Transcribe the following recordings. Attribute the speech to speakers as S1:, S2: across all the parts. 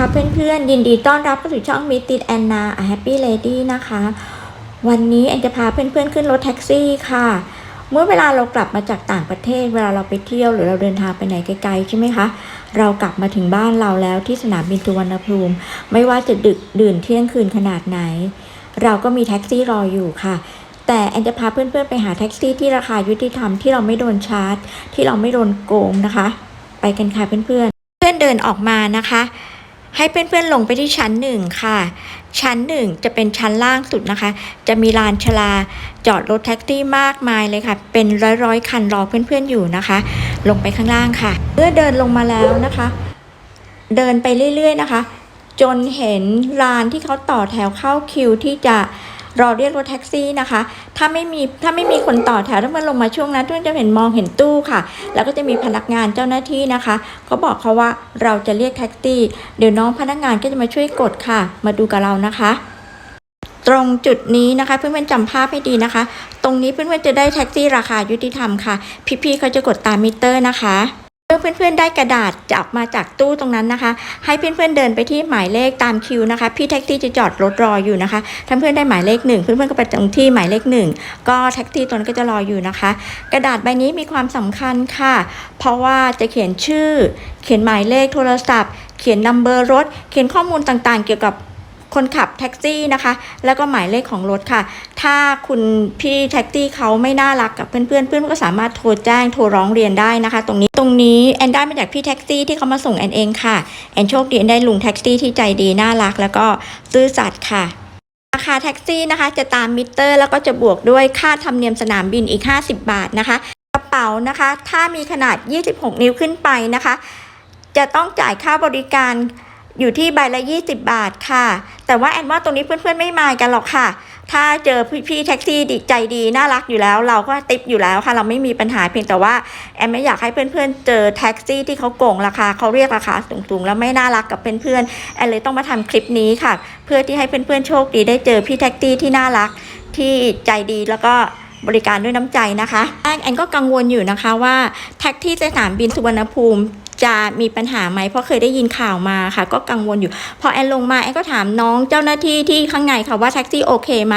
S1: ค่ะเพื่อนๆยินดีต้อนรับเข้าสู่ช่องมิติดแอนนาแฮปปี้เลดี้นะคะ วันนี้แอนจะพาเพื่อนๆ ขึ้นรถแท็กซี่ค่ะ เมื่อเวลาเรากลับมาจากต่างประเทศ เวลาเราไปเที่ยวหรือเราเดินทางไปไหนไกลๆใช่ไหมคะ เรากลับมาถึงบ้านเราแล้วที่สนามบินสุวรรณภูมิ ไม่ว่าจะดึกดื่นเที่ยงคืนขนาดไหน เราก็มีแท็กซี่รออยู่ค่ะแต่แอนจะพาเพื่อนๆไปหาแท็กซี่ที่ราคายุติธรรมที่เราไม่โดนชาร์จ ที่เราไม่โดนโกงนะคะ ไปกันค่ะเพื่อนๆ เพื่อนเดินออกมานะคะ ให้เพื่อนๆลงไปที่ชั้นหนึ่งค่ะ ชั้นหนึ่งจะเป็นชั้นล่างสุดนะคะ จะมีลานชลาจอดรถแท็กซี่มากมายเลยค่ะ เป็นร้อยๆคันรอเพื่อนๆอยู่นะคะ ลงไปข้างล่างค่ะเมื่อเดินลงมาแล้วนะคะ เดินไปเรื่อยๆนะคะ จนเห็นลานที่เขาต่อแถวเข้าคิวที่จะ รอเรียกรถแท็กซี่นะคะ ถ้าไม่มีถ้าไม่มีคนต่อแถวถ้ามันลงมาช่วงนั้นทุกคนจะเห็นมองเห็นตู้ค่ะ แล้วก็จะมีพนักงานเจ้าหน้าที่นะคะเขาบอกเขาว่าเราจะเรียกแท็กซี่เดี๋ยวน้องพนักงานก็จะมาช่วยกดค่ะ มาดูกับเรานะคะตรงจุดนี้นะคะเพื่อนๆจำภาพให้ดีนะคะ ตรงนี้เพื่อนๆจะได้แท็กซี่ราคายุติธรรมค่ะ พี่ๆเขาจะกดตามมิเตอร์นะคะ เมื่อเพื่อนๆได้กระดาษจับมาจากตู้ตรงนั้นนะคะ ให้เพื่อนๆเดินไปที่หมายเลขตามคิวนะคะ พี่แท็กซี่จะจอดรถรออยู่นะคะถ้าเพื่อนได้หมายเลขหนึ่งเพื่อนๆก็ไปตรงที่หมายเลขหนึ่งก็แท็กซี่ตัวนั้นก็จะรออยู่นะคะ กระดาษใบนี้มีความสำคัญค่ะ เพราะว่าจะเขียนชื่อ เขียนหมายเลขโทรศัพท์ เขียนนัมเบอร์รถ เขียนข้อมูลต่างๆ เกี่ยวกับ คนขับแท็กซี่นะคะ แล้วก็หมายเลขของรถค่ะ ถ้าคุณพี่แท็กซี่เขาไม่น่ารักกับเพื่อนๆเพื่อนก็สามารถโทรแจ้งโทรร้องเรียนได้นะคะ ตรงนี้ตรงนี้แอนได้มาจากพี่แท็กซี่ที่เขามาส่งแอนเองค่ะแอนโชคดีแอนได้ลุงแท็กซี่ที่ใจดีน่ารัก แล้วก็ซื่อสัตย์ค่ะราคาแท็กซี่นะคะจะตามมิเตอร์ แล้วก็จะบวกด้วยค่าธรรมเนียมสนามบินอีก 50 บาทนะคะ กระเป๋านะคะ ถ้ามีขนาด 26 นิ้วขึ้นไปนะคะ จะต้องจ่ายค่าบริการ อยู่ที่ใบละ 20 บาทค่ะ แต่ว่าแอนว่าตรงนี้เพื่อนๆไม่มากันหรอกค่ะ ถ้าเจอพี่ๆแท็กซี่ดีใจดีน่ารักอยู่แล้ว เราก็ติปอยู่แล้วค่ะ เราไม่มีปัญหาเพียงแต่ว่าแอนไม่อยากให้เพื่อนๆเจอแท็กซี่ที่เขาโกงราคาเขาเรียกราคาสูงๆ แล้วไม่น่ารักกับเพื่อนๆแอนเลยต้องมาทำคลิปนี้ค่ะ เพื่อที่ให้เพื่อนๆโชคดีได้เจอพี่แท็กซี่ที่น่ารักที่ใจดีแล้วก็บริการด้วยน้ำใจนะคะแอนแอนก็กังวลอยู่นะคะว่าแท็กที่สนามบินสุวรรณภูมิ จะมีปัญหาไหมเพราะเคยได้ยินข่าวมาค่ะ ก็กังวลอยู่ พอแอนลงมาแอนก็ถามน้องเจ้าหน้าที่ที่ข้างในค่ะว่าแท็กซี่โอเคไหม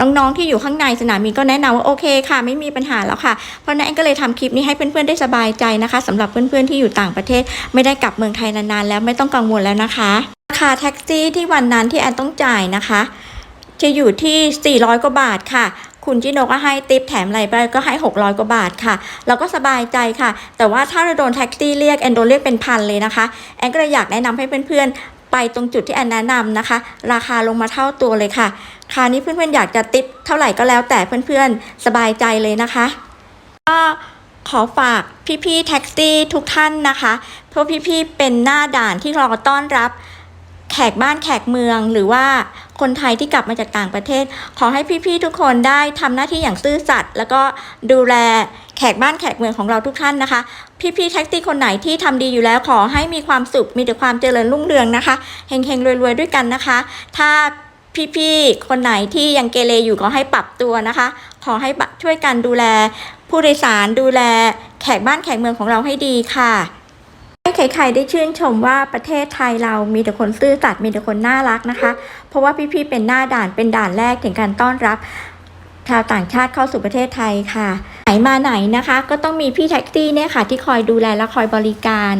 S1: น้องๆที่อยู่ข้างในสนามบินก็แนะนำว่าโอเคค่ะ ไม่มีปัญหาแล้วค่ะ เพราะนั้นแอนก็เลยทำคลิปนี้ให้เพื่อนๆได้สบายใจนะคะสำหรับเพื่อนๆที่อยู่ต่างประเทศ ไม่ได้กลับเมืองไทยนานๆแล้วไม่ต้องกังวลแล้วนะคะราคาแท็กซี่ที่วันนั้นที่แอนต้องจ่ายนะคะ จะอยู่ที่ 400 กว่าบาทค่ะ คุณจิโนก็ให้ติปแถมอะไรไปก็ให้ 600 กว่าบาทค่ะ เราก็สบายใจค่ะ แต่ว่าถ้าเราโดนแท็กซี่เรียกแอนโดนเรียกเป็นพันเลยนะคะ แอนก็เลยอยากแนะนำให้เพื่อนๆ ไปตรงจุดที่แอนแนะนำนะคะ ราคาลงมาเท่าตัวเลยค่ะ คราวนี้เพื่อนๆอยากจะติปเท่าไหร่ก็แล้วแต่เพื่อนๆสบายใจเลยนะคะก็ขอฝากพี่ๆแท็กซี่ทุกท่านนะคะ เพราะพี่ๆเป็นหน้าด่านที่รอต้อนรับแขกบ้านแขกเมืองหรือว่า คนไทยที่กลับมาจากต่างประเทศ ขอให้พี่ๆทุกคนได้ทำหน้าที่อย่างซื่อสัตย์แล้วก็ดูแลแขกบ้านแขกเมืองของเราทุกท่านนะคะ พี่ๆแท็กซี่คนไหนที่ทำดีอยู่แล้วขอให้มีความสุขมีแต่ความเจริญรุ่งเรืองนะคะเฮงๆรวยๆด้วยกันนะคะ ถ้าพี่ๆ คนไหนที่ยังเกเรอยู่ก็ให้ปรับตัวนะคะ ขอให้ช่วยกันดูแลผู้โดยสารดูแลแขกบ้านแขกเมืองของเราให้ดีค่ะ ใครๆได้ชื่นชมว่าประเทศไทยเรามีแต่คนซื่อสัตย์มีแต่คนน่ารักนะคะ เพราะว่าพี่ๆเป็นหน้าด่านเป็นด่านแรกถึงการต้อนรับชาวต่างชาติเข้าสู่ประเทศไทยค่ะไหนมาไหนนะคะ ก็ต้องมีพี่แท็กซี่เนี่ยค่ะ ที่คอยดูแลและคอยบริการ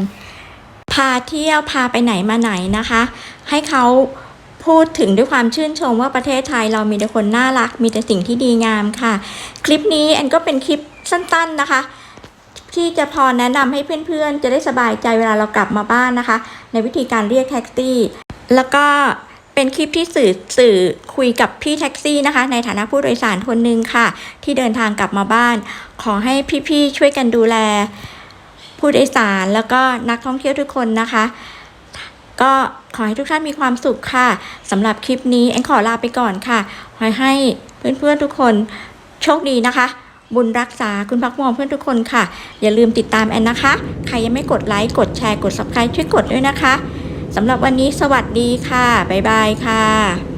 S1: พาเที่ยวพาไปไหนมาไหนนะคะ ให้เขาพูดถึงด้วยความชื่นชมว่าประเทศไทยเรามีแต่คนน่ารัก มีแต่สิ่งที่ดีงามค่ะ คลิปนี้แอนก็เป็นคลิปสั้น ๆนะคะ ที่จะพอแนะนำให้เพื่อนๆ จะได้สบายใจเวลาเรากลับมาบ้านนะคะ ในวิธีการเรียกแท็กซี่ แล้วก็เป็นคลิปที่สื่อสื่อคุยกับพี่แท็กซี่นะคะ ในฐานะผู้โดยสารคนหนึ่งค่ะ ที่เดินทางกลับมาบ้าน ขอให้พี่ๆช่วยกันดูแล ผู้โดยสารแล้วก็นักท่องเที่ยวทุกคนนะคะ ก็ขอให้ทุกท่านมีความสุขค่ะสำหรับคลิปนี้แอนขอลาไปก่อนค่ะขอให้เพื่อนๆทุกคนโชคดีนะคะ บุญรักษาคุณพักมองเพื่อนทุกคนค่ะ อย่าลืมติดตามแอนนะคะ ใครยังไม่กดไลค์กดแชร์กด subscribe ช่วยกดด้วยนะคะสำหรับวันนี้สวัสดีค่ะ บ๊ายบายค่ะ